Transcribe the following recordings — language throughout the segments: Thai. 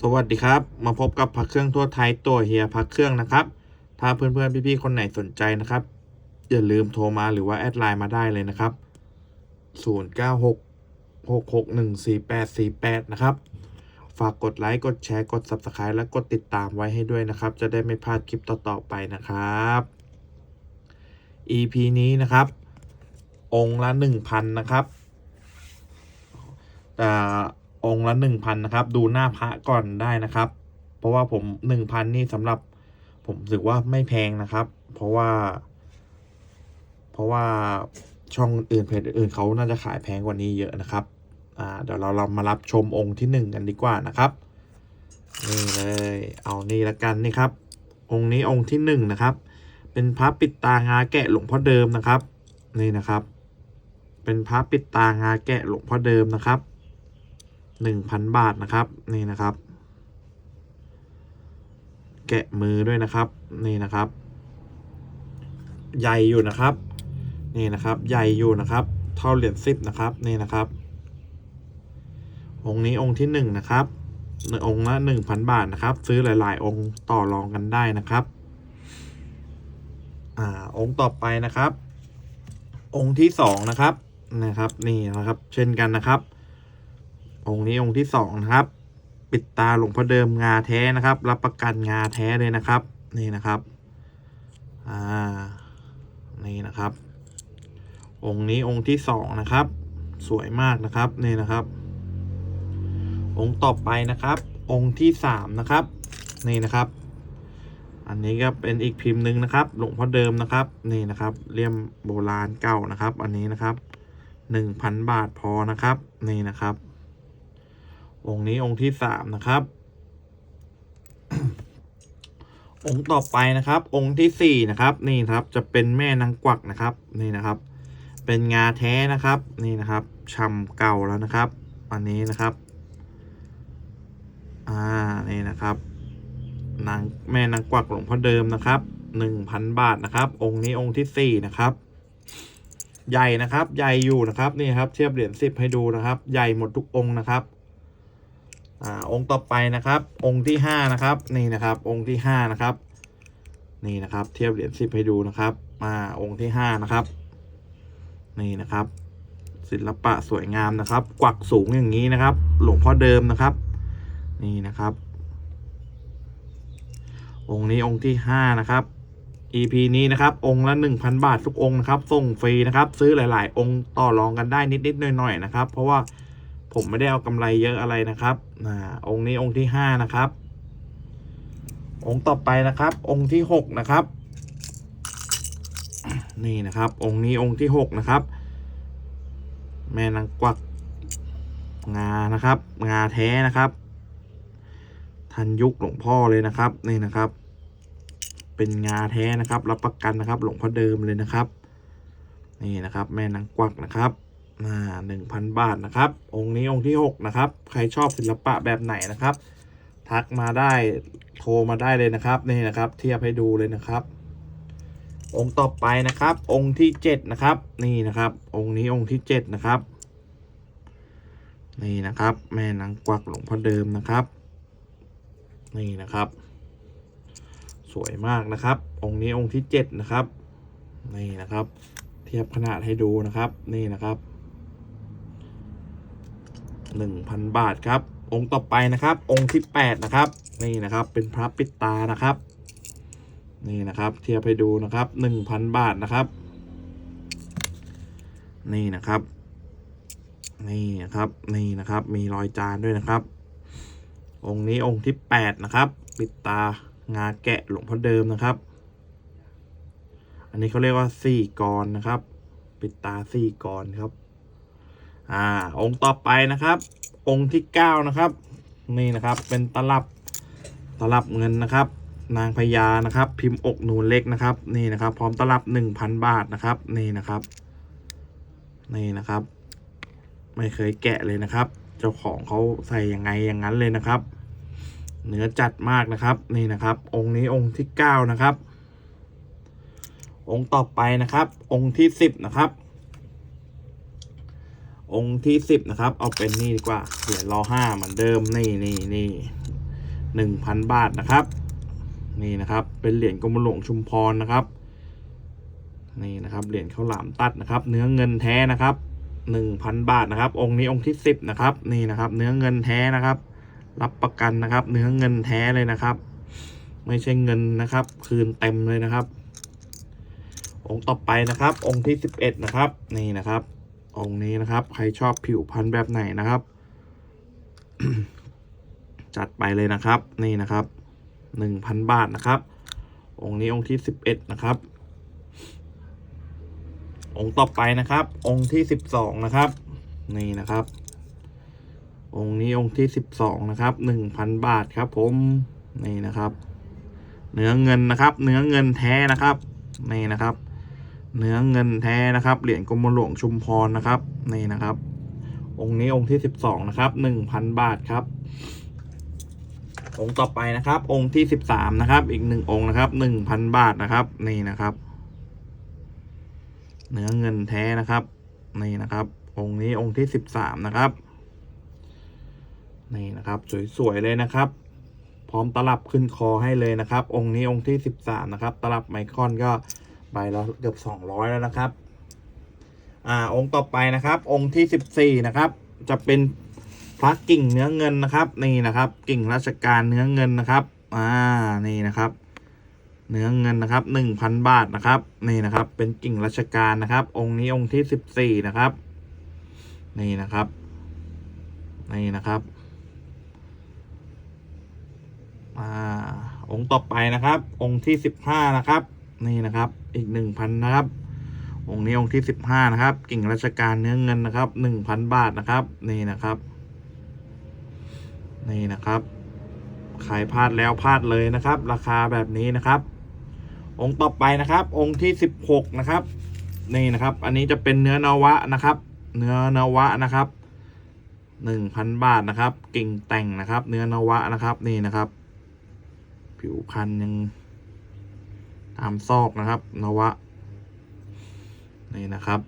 สวัสดีครับ มาพบกับพักเครื่องทั่วไทยตัวเฮียพักเครื่องนะครับ ถ้าเพื่อนๆพี่ๆคนไหนสนใจนะครับ อย่าลืมโทรมาหรือว่าแอดไลน์มาได้เลยนะครับ 096 6614848 นะครับ ฝากกดไลค์กดแชร์กด Subscribe และกดติดตามไว้ให้ด้วยนะครับ จะได้ไม่พลาดคลิปต่อๆไปนะครับ EP นี้นะครับ องค์ละ 1,000 นะครับแต่ องค์ละ1,000นะครับ ดูหน้าพระก่อนได้นะครับ เพราะว่าผม1,000นี่สำหรับผมรู้สึกว่าไม่แพงนะครับ เพราะว่า เพราะว่าช่องอื่นเพจอื่นเขาน่าจะขายแพงกว่านี้เยอะนะครับอ่าเดี๋ยวเราเรามารับชมองค์ที่หนึ่งกันดีกว่านะครับนี่เลยเอานี่ละกันนี่ครับ องค์นี้องค์ที่หนึ่งนะครับ เป็นพระปิดตางาแกะหลวงพ่อเดิมนะครับ นี่นะครับ เป็นพระปิดตางาแกะหลวงพ่อเดิมนะครับ หนึ่งพันบาทนะครับนี่นะครับ แกะมือด้วยนะครับนี่นะครับ ใหญ่อยู่นะครับ นี่นะครับใหญ่อยู่นะครับ เท่าเหรียญสิบนะครับนี่นะครับ องค์นี้องค์ที่หนึ่งนะครับองค์ละหนึ่งพันบาทนะครับ ซื้อหลาย ๆ องค์ต่อรองกันได้นะครับอ่าองค์ต่อไปนะครับ องค์ที่สองนะครับนะครับ นี่นะครับ เช่นกันนะครับ องค์นี้องค์ที่สองนะครับ ปิดตาหลวงพ่อเดิมงาแท้นะครับ รับประกันงาแท้เลยนะครับ นี่นะครับ อ่า นี่นะครับ องค์นี้องค์ที่สองนะครับ สวยมากนะครับ นี่นะครับ องค์ต่อไปนะครับ องค์ที่สามนะครับ นี่นะครับ อันนี้ก็เป็นอีกพิมพ์หนึ่งนะครับ หลวงพ่อเดิมนะครับ นี่นะครับเลี่ยมโบราณเก่านะครับ อันนี้นะครับหนึ่งพันบาทพอนะครับ นี่นะครับ องค์นี้องค์ที่สามนะครับ องค์ต่อไปนะครับ องค์ที่สี่นะครับ นี่ครับจะเป็นแม่นางกวักนะครับ นี่นะครับ เป็นงาแท้นะครับ นี่นะครับช่ำเก่าแล้วนะครับ อันนี้นะครับ อ่านี่นะครับนางแม่นางกวักหลวงพ่อเดิมนะครับหนึ่งพันบาทนะครับ องค์นี้องค์ที่สี่นะครับ ใหญ่นะครับ ใหญ่อยู่นะครับนี่ครับ เทียบเหรียญสิบให้ดูนะครับ ใหญ่หมดทุกองค์นะครับ อ่าองค์ต่อไปนะครับ องค์ที่ห้านะครับนี่นะครับองค์ที่ห้านะครับนี่นะครับเทียบเหรียญสิบให้ดูนะครับมาองค์ที่ห้านะครับนี่นะครับ ศิลปะสวยงามนะครับ กวักสูงอย่างนี้นะครับ หลวงพ่อเดิมนะครับ นี่นะครับ องค์นี้องค์ที่ห้านะครับ EP นี้นะครับ องค์ละหนึ่งพันบาททุกองค์นะครับส่งฟรีนะครับ ซื้อหลาย ๆ องค์ต่อรองกันได้นิด ๆ หน่อย ๆ นะครับ เพราะว่า ผมไม่ได้เอากำไรเยอะอะไรนะครับอ่าองค์นี้องค์ที่ห้านะครับ องค์ต่อไปนะครับ องค์ที่หกนะครับ นี่นะครับ องค์นี้องค์ที่หกนะครับ แม่นางกวักงานะครับ งาแท้นะครับ ทันยุคหลวงพ่อเลยนะครับ นี่นะครับ เป็นงาแท้นะครับ รับประกันนะครับ หลวงพ่อเดิมเลยนะครับ นี่นะครับ แม่นางกวักนะครับ อ่าหนึ่งพันบาทนะครับ องค์นี้องค์ที่หกนะครับ ใครชอบศิลปะแบบไหนนะครับ ทักมาได้โทรมาได้เลยนะครับนี่นะครับ เทียบให้ดูเลยนะครับ องค์ต่อไปนะครับ องค์ที่เจ็ดนะครับ นี่นะครับ องค์นี้องค์ที่เจ็ดนะครับ นี่นะครับ แม่นางกวักหลวงพ่อเดิมนะครับ นี่นะครับ สวยมากนะครับ องค์นี้องค์ที่เจ็ดนะครับ นี่นะครับ เทียบขนาดให้ดูนะครับ นี่นะครับ หนึ่งพันบาทครับ องค์ต่อไปนะครับ องค์ที่แปดนะครับ นี่นะครับเป็นพระปิดตานะครับ นี่นะครับเทียบให้ดูนะครับหนึ่งพันบาทนะครับ นี่นะครับ นี่นะครับนี่นะครับ มีรอยจานด้วยนะครับ องค์นี้องค์ที่แปดนะครับ ปิดตางาแกะหลวงพ่อเดิมนะครับ อันนี้เขาเรียกว่าสี่กรนะครับ ปิดตาสี่กรครับ อ่า องค์ต่อไปนะครับ องค์ที่เก้านะครับ นี่นะครับเป็นตลับตลับเงินนะครับ นางพญานะครับ พิมพ์อกหนูเล็กนะครับ นี่นะครับ พร้อมตลับหนึ่งพันบาทนะครับ นี่นะครับ นี่นะครับ ไม่เคยแกะเลยนะครับ เจ้าของเขาใส่ยังไงอย่างนั้นเลยนะครับเนื้อจัดมากนะครับ นี่นะครับ องค์นี้องค์ที่เก้านะครับ องค์ต่อไปนะครับ องค์ที่สิบนะครับ องค์ที่สิบนะครับ เอาเป็นนี่ดีกว่าเหรียญรอห้าเหมือนเดิมนี่นี่นี่หนึ่งพันบาทนะครับ นี่นะครับ เป็นเหรียญกรมหลวงชุมพรนะครับนี่นะครับเหรียญข้าวหลามตัดนะครับ เนื้อเงินแท้นะครับหนึ่งพันบาทนะครับ องค์นี้องค์ที่สิบนะครับ นี่นะครับ เนื้อเงินแท้นะครับ รับประกันนะครับ เนื้อเงินแท้เลยนะครับ ไม่ใช่เงินนะครับ คืนเต็มเลยนะครับ องค์ต่อไปนะครับ องค์ที่สิบเอ็ดนะครับ นี่นะครับ องค์นี้นะครับ ใครชอบผิวพันธุ์แบบไหนนะครับ จัดไปเลยนะครับ นี่นะครับหนึ่งพันบาทนะครับ องค์นี้องค์ที่สิบเอ็ดนะครับ องค์ต่อไปนะครับ องค์ที่สิบสองนะครับ นี่นะครับ องค์นี้องค์ที่สิบสองนะครับหนึ่งพันบาทครับ ผมนี่นะครับ เนื้อเงินนะครับ เนื้อเงินแท้นะครับ นี่นะครับ เนื้อเงินแท้นะครับ เหรียญกรมหลวงชุมพรนะครับ นี่นะครับ องค์นี้องค์ที่สิบสองนะครับหนึ่งพันบาทครับ องค์ต่อไปนะครับ องค์ที่สิบสามนะครับ อีกหนึ่งองค์นะครับหนึ่งพันบาทนะครับ นี่นะครับ เนื้อเงินแท้นะครับ นี่นะครับ องค์นี้องค์ที่สิบสามนะครับ นี่นะครับ สวยๆเลยนะครับพร้อมตลับขึ้นคอให้เลยนะครับ องค์นี้องค์ที่สิบสามนะครับ ตลับไมครอนก็ ใบละเกือบสองร้อยแล้วนะครับ อ่า องค์ต่อไปนะครับ องค์ที่สิบสี่นะครับ จะเป็นพระกิ่งเนื้อเงินนะครับ นี่นะครับ กิ่งราชการเนื้อเงินนะครับ อ่า นี่นะครับ เนื้อเงินนะครับหนึ่งพันบาทนะครับ นี่นะครับ เป็นกิ่งราชการนะครับ องค์นี้องค์ที่สิบสี่นะครับ นี่นะครับ นี่นะครับ อ่า องค์ต่อไปนะครับ องค์ที่สิบห้านะครับ นี่นะครับ อีกหนึ่งพันนะครับ องค์นี้องค์ที่สิบห้านะครับ กิ่งราชการเนื้อเงินนะครับหนึ่งพันบาทนะครับ นี่นะครับ นี่นะครับ ขายพลาดแล้วพลาดเลยนะครับ ราคาแบบนี้นะครับ องค์ต่อไปนะครับ องค์ที่สิบหกนะครับ นี่นะครับ อันนี้จะเป็นเนื้อนวะนะครับ เนื้อนวะนะครับหนึ่งพันบาทนะครับ กิ่งแต่งนะครับ เนื้อนวะนะครับ นี่นะครับ ผิวพันธุ์ยัง ตามซอกนะครับ นวะ นี่นะครับ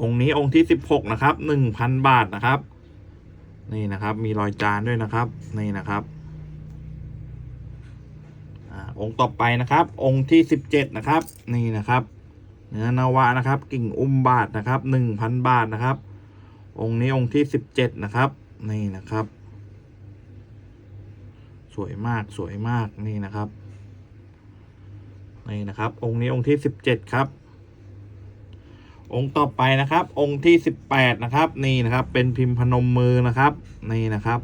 องค์นี้องค์ที่สิบหกนะครับหนึ่งพันบาทนะครับ นี่นะครับ มีรอยจานด้วยนะครับ นี่นะครับองค์ต่อไปนะครับ องค์ที่สิบเจ็ดนะครับ นี่นะครับเนื้อนวะนะครับ กิ่งอุ้มบาทนะครับหนึ่งพันบาทนะครับ องค์นี้องค์ที่สิบเจ็ดนะครับ นี่นะครับ สวยมากสวยมากนี่นะครับ นี่นะครับ องค์นี้องค์ที่สิบเจ็ดครับ องค์ต่อไปนะครับ องค์ที่สิบแปดนะครับ นี่นะครับ เป็นพิมพ์พนมมือนะครับ นี่นะครับ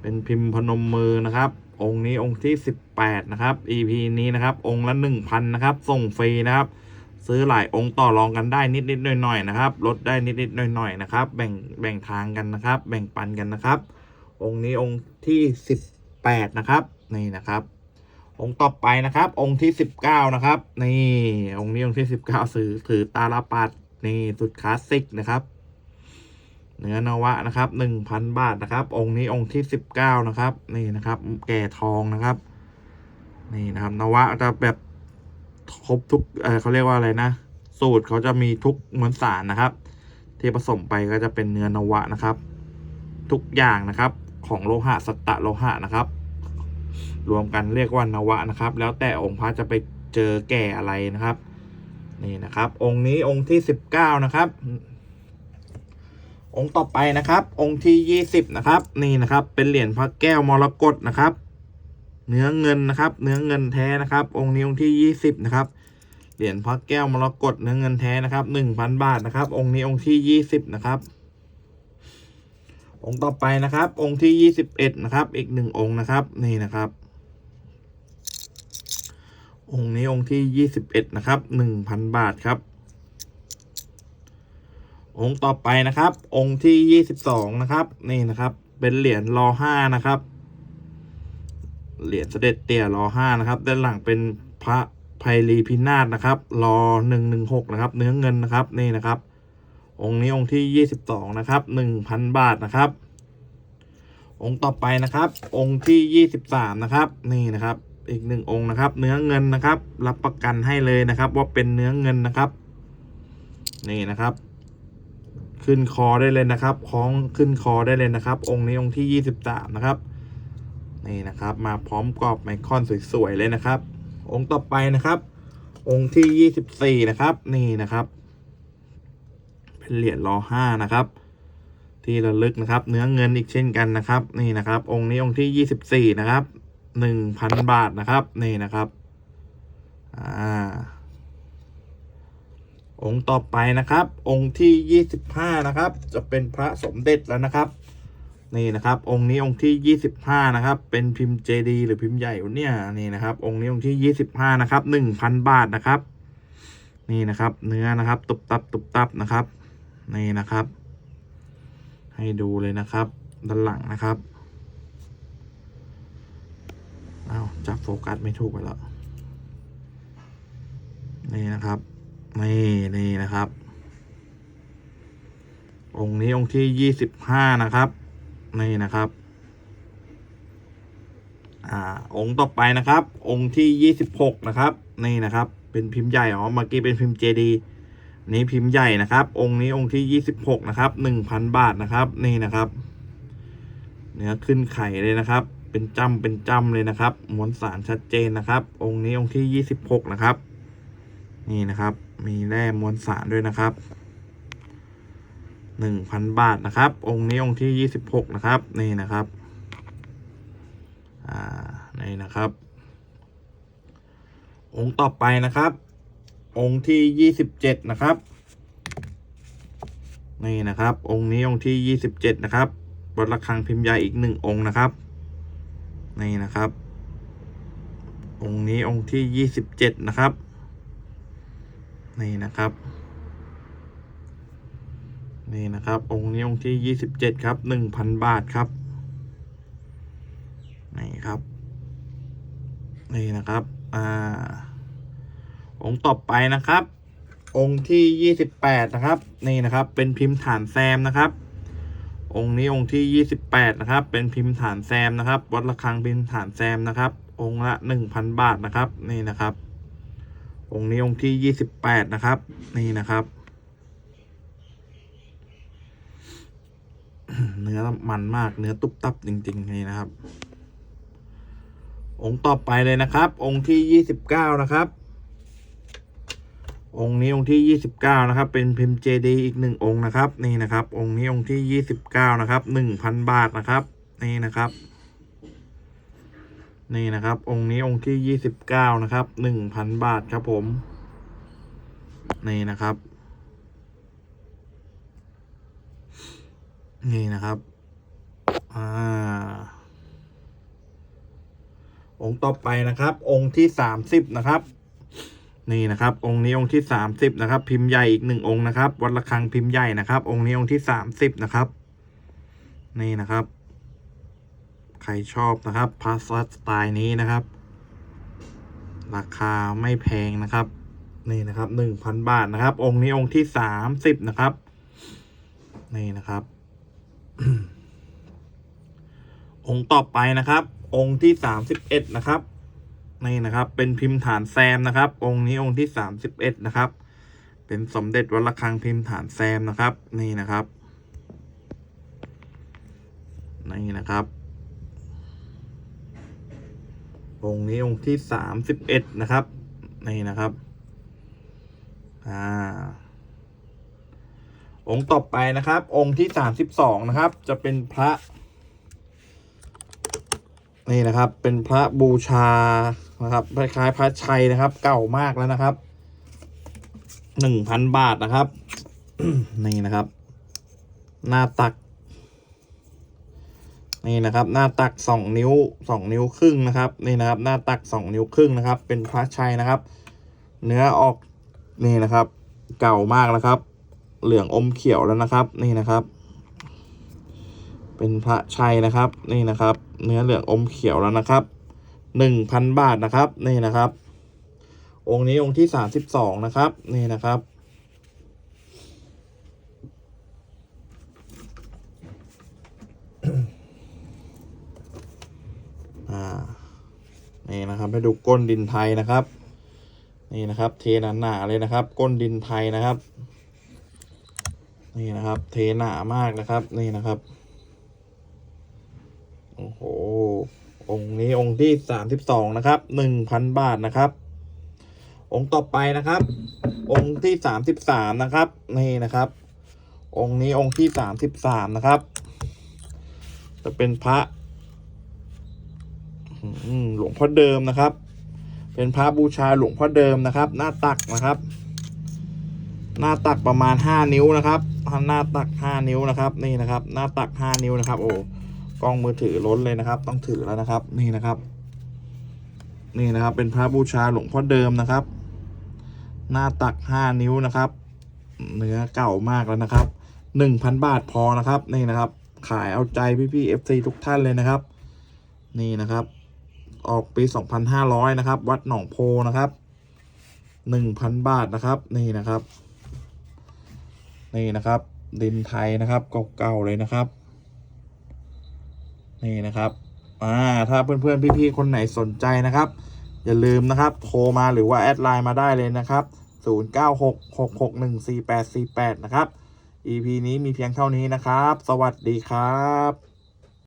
เป็นพิมพ์พนมมือนะครับ องค์นี้องค์ที่สิบแปดนะครับ EP นี้นะครับ องค์ละหนึ่งพันนะครับ ส่งฟรีนะครับ ซื้อหลายองค์ต่อรองกันได้นิดนิดหน่อยหน่อยนะครับ ลดได้นิดนิดหน่อยหน่อยนะครับ แบ่งแบ่งทางกันนะครับ แบ่งปันกันนะครับ องค์นี้องค์ที่สิบแปดนะครับ นี่นะครับ องค์ต่อไปนะครับ องค์ที่สิบเก้านะครับ นี่ องค์นี้องค์ที่สิบเก้าถือถือตาลปัดนี่สุดคลาสสิกนะครับ เนื้อนวะนะครับหนึ่งพันบาทนะครับ องค์นี้องค์ที่สิบเก้านะครับ นี่นะครับ แก่ทองนะครับ นี่นะครับ นวะจะแบบครบทุกเออเขาเรียกว่าอะไรนะ สูตรเขาจะมีทุกมวลสารนะครับ ที่ผสมไปก็จะเป็นเนื้อนวะนะครับ ทุกอย่างนะครับ ของโลหะสัตตะโลหะนะครับ รวมกันเรียกว่านวะนะครับ แล้วแต่องค์พระจะไปเจอแก่อะไรนะครับ นี่นะครับ องค์นี้องค์ที่สิบเก้านะครับ องค์ต่อไปนะครับ องค์ที่ยี่สิบนะครับ นี่นะครับ เป็นเหรียญพระแก้วมรกตนะครับ เนื้อเงินนะครับ เนื้อเงินแท้นะครับ องค์นี้องค์ที่ยี่สิบนะครับเหรียญพระแก้วมรกตเนื้อเงินแท้นะครับหนึ่งพันบาทนะครับ องค์นี้องค์ที่ยี่สิบนะครับ องค์ต่อไปนะครับ องค์ที่ยี่สิบเอ็ดนะครับ อีกหนึ่งองค์นะครับ นี่นะครับ องค์นี้องค์ที่ยี่สิบเอ็ดนะครับหนึ่งพันบาทครับ องค์ต่อไปนะครับ องค์ที่ยี่สิบสองนะครับ นี่นะครับ เป็นเหรียญรอห้านะครับ เหรียญเสด็จเตี่ยรอห้านะครับ ด้านหลังเป็นพระไพรีพินาศนะครับรอหนึ่งหนึ่งหกนะครับ เนื้อเงินนะครับนี่นะครับ องค์นี้องค์ที่ยี่สิบสองนะครับหนึ่งพันบาทนะครับ องค์ต่อไปนะครับ องค์ที่ยี่สิบสามนะครับ นี่นะครับ อีกหนึ่งองค์นะครับ เนื้อเงินนะครับ รับประกันให้เลยนะครับ ว่าเป็นเนื้อเงินนะครับ นี่นะครับ ขึ้นคอได้เลยนะครับคล้องขึ้นคอได้เลยนะครับ องค์นี้องค์ที่ยี่สิบสามนะครับนี่นะครับ มาพร้อมกรอบไมคอนสวยๆเลยนะครับ องค์ต่อไปนะครับ องค์ที่ยี่สิบสี่นะครับ นี่นะครับ เป็นเหรียญรอห้านะครับที่ระลึกนะครับ เนื้อเงินอีกเช่นกันนะครับ นี่นะครับ องค์นี้องค์ที่ยี่สิบสี่นะครับ หนึ่งพันบาทนะครับ นี่นะครับอ่าองค์ต่อไปนะครับ องค์ที่ยี่สิบห้านะครับ จะเป็นพระสมเด็จแล้วนะครับ นี่นะครับ องค์นี้องค์ที่ยี่สิบห้านะครับ เป็นพิมพ์เจดีหรือพิมพ์ใหญ่เนี่ยนี่นะครับ องค์นี้องค์ที่ยี่สิบห้านะครับหนึ่งพันบาทนะครับ นี่นะครับ เนื้อนะครับ ตุบตับตุบตับนะครับ นี่นะครับ ให้ดูเลยนะครับ ด้านหลังนะครับ เอาจับโฟกัสไม่ถูกไปแล้วนี่นะครับ นี่นี่นะครับ องค์นี้องค์ที่ยี่สิบห้านะครับ นี่นะครับ อ่า องค์ต่อไปนะครับ องค์ที่ยี่สิบหกนะครับ นี่นะครับ เป็นพิมพ์ใหญ่อ๋อเมื่อกี้เป็นพิมพ์เจดีนี้พิมพ์ใหญ่นะครับ องค์นี้องค์ที่ยี่สิบหกนะครับหนึ่งพันบาทนะครับ นี่นะครับ เนื้อขึ้นไข่เลยนะครับ เป็นจำเป็นจำเลยนะครับมวลสารชัดเจนนะครับ องค์นี้องค์ที่ยี่สิบหกนะครับ นี่นะครับ มีแร่มวลสารด้วยนะครับหนึ่งพันบาทนะครับ องค์นี้องค์ที่ยี่สิบหกนะครับ นี่นะครับ อ่า นี่นะครับ องค์ต่อไปนะครับ องค์ที่ยี่สิบเจ็ดนะครับ นี่นะครับ องค์นี้องค์ที่ยี่สิบเจ็ดนะครับบนระฆังพิมพ์ใหญ่อีกหนึ่งองค์นะครับ นี่นะครับ องค์นี้องค์ที่ยี่สิบเจ็ดนะครับ นี่นะครับ นี่นะครับ องค์นี้องค์ที่ยี่สิบเจ็ดครับหนึ่งพันบาทครับ นี่ครับ นี่นะครับ อ่า องค์ต่อไปนะครับ องค์ที่ยี่สิบแปดนะครับ นี่นะครับ เป็นพิมพ์ฐานแซมนะครับ องค์นี้องค์ที่ยี่สิบแปดนะครับ เป็นพิมพ์ฐานแซมนะครับ วัดระฆังพิมพ์ฐานแซมนะครับ องค์ละหนึ่งพันบาทนะครับ นี่นะครับ องค์นี้องค์ที่ยี่สิบแปดนะครับ นี่นะครับ เนื้อมันมากเนื้อตุบตับจริง ๆ นี่นะครับ องค์ต่อไปเลยนะครับ องค์ที่ยี่สิบเก้านะครับ องค์นี้องค์ที่ยี่สิบเก้านะครับ เป็นพิมพ์เจดีอีกหนึ่งองค์นะครับ นี่นะครับ องค์นี้องค์ที่ยี่สิบเก้านะครับหนึ่งพันบาทนะครับ นี่นะครับ นี่นะครับ องค์นี้องค์ที่ยี่สิบเก้านะครับหนึ่งพันบาทครับผม นี่นะครับ นี่นะครับ อ่า องค์ต่อไปนะครับ องค์ที่สามสิบนะครับ นี่นะครับ องค์นี้องค์ที่สามสิบนะครับ พิมพ์ใหญ่อีกหนึ่งองค์นะครับ วัดระฆังพิมพ์ใหญ่นะครับ องค์นี้องค์ที่สามสิบนะครับ นี่นะครับ ใครชอบนะครับพาสสไตล์นี้นะครับ ราคาไม่แพงนะครับ นี่นะครับหนึ่งพันบาทนะครับ องค์นี้องค์ที่สามสิบนะครับ นี่นะครับ องค์ต่อไปนะครับ องค์ที่สามสิบเอ็ดนะครับ นี่นะครับ เป็นพิมพ์ฐานแซมนะครับ องค์นี้องค์ที่สามสิบเอ็ดนะครับ เป็นสมเด็จวัดระฆังพิมพ์ฐานแซมนะครับ นี่นะครับ นี่นะครับ องค์นี้องค์ที่สามสิบเอ็ดนะครับ นี่นะครับ อ่า องค์ต่อไปนะครับ องค์ที่สามสิบสองนะครับ จะเป็นพระนี่นะครับ เป็นพระบูชา นะครับคล้ายๆพระชัยนะครับ เก่ามากแล้วนะครับหนึ่งพันบาทนะครับ นี่นะครับ หน้าตัก นี่นะครับ หน้าตักสองนิ้วสองนิ้วครึ่งนะครับ นี่นะครับ หน้าตักสองนิ้วครึ่งนะครับ เป็นพระชัยนะครับ เนื้อออกนี่นะครับ เก่ามากแล้วครับ เหลืองอมเขียวแล้วนะครับ นี่นะครับ เป็นพระชัยนะครับ นี่นะครับ เนื้อเหลืองอมเขียวแล้วนะครับ หนึ่งพันบาทนะครับนี่นะครับ องค์นี้องค์ที่สามสิบสองนะครับนี่นะครับอ่านี่นะครับให้ดูก้นดินไทยนะครับ นี่นะครับ เทหนาเลยนะครับ ก้นดินไทยนะครับ นี่นะครับ เทหนามากนะครับ นี่นะครับโอ้โห องค์นี้องค์ที่สามสิบสองนะครับหนึ่งพันบาทนะครับ องค์ต่อไปนะครับ องค์ที่สามสิบสามนะครับนี่นะครับ องค์นี้องค์ที่สามสิบสามนะครับ จะเป็นพระหลวงพ่อเดิมนะครับ เป็นพระบูชาหลวงพ่อเดิมนะครับ หน้าตักนะครับ หน้าตักประมาณห้านิ้วนะครับหน้าตักห้านิ้วนะครับ นี่นะครับ หน้าตักห้านิ้วนะครับ โอ้ กล้องมือถือล้นเลยนะครับ ต้องถือแล้วนะครับ นี่นะครับ นี่นะครับ เป็นพระบูชาหลวงพ่อเดิมนะครับ หน้าตักห้านิ้วนะครับ เนื้อเก่ามากแล้วนะครับหนึ่งพันบาทพอนะครับ นี่นะครับ ขายเอาใจพี่ๆเอฟซีทุกท่านเลยนะครับ นี่นะครับ ออกปีสองพันห้าร้อยนะครับ วัดหนองโพนะครับหนึ่งพันบาทนะครับ นี่นะครับ นี่นะครับ ดินไทยนะครับเก่าๆเลยนะครับ นี่นะครับอ่าถ้าเพื่อนๆพี่ๆคนไหนสนใจนะครับ อย่าลืมนะครับโทรมาหรือว่าแอดไลน์มาได้เลยนะครับ 0966614848 นะครับ EP นี้มีเพียงเท่านี้นะครับ สวัสดีครับ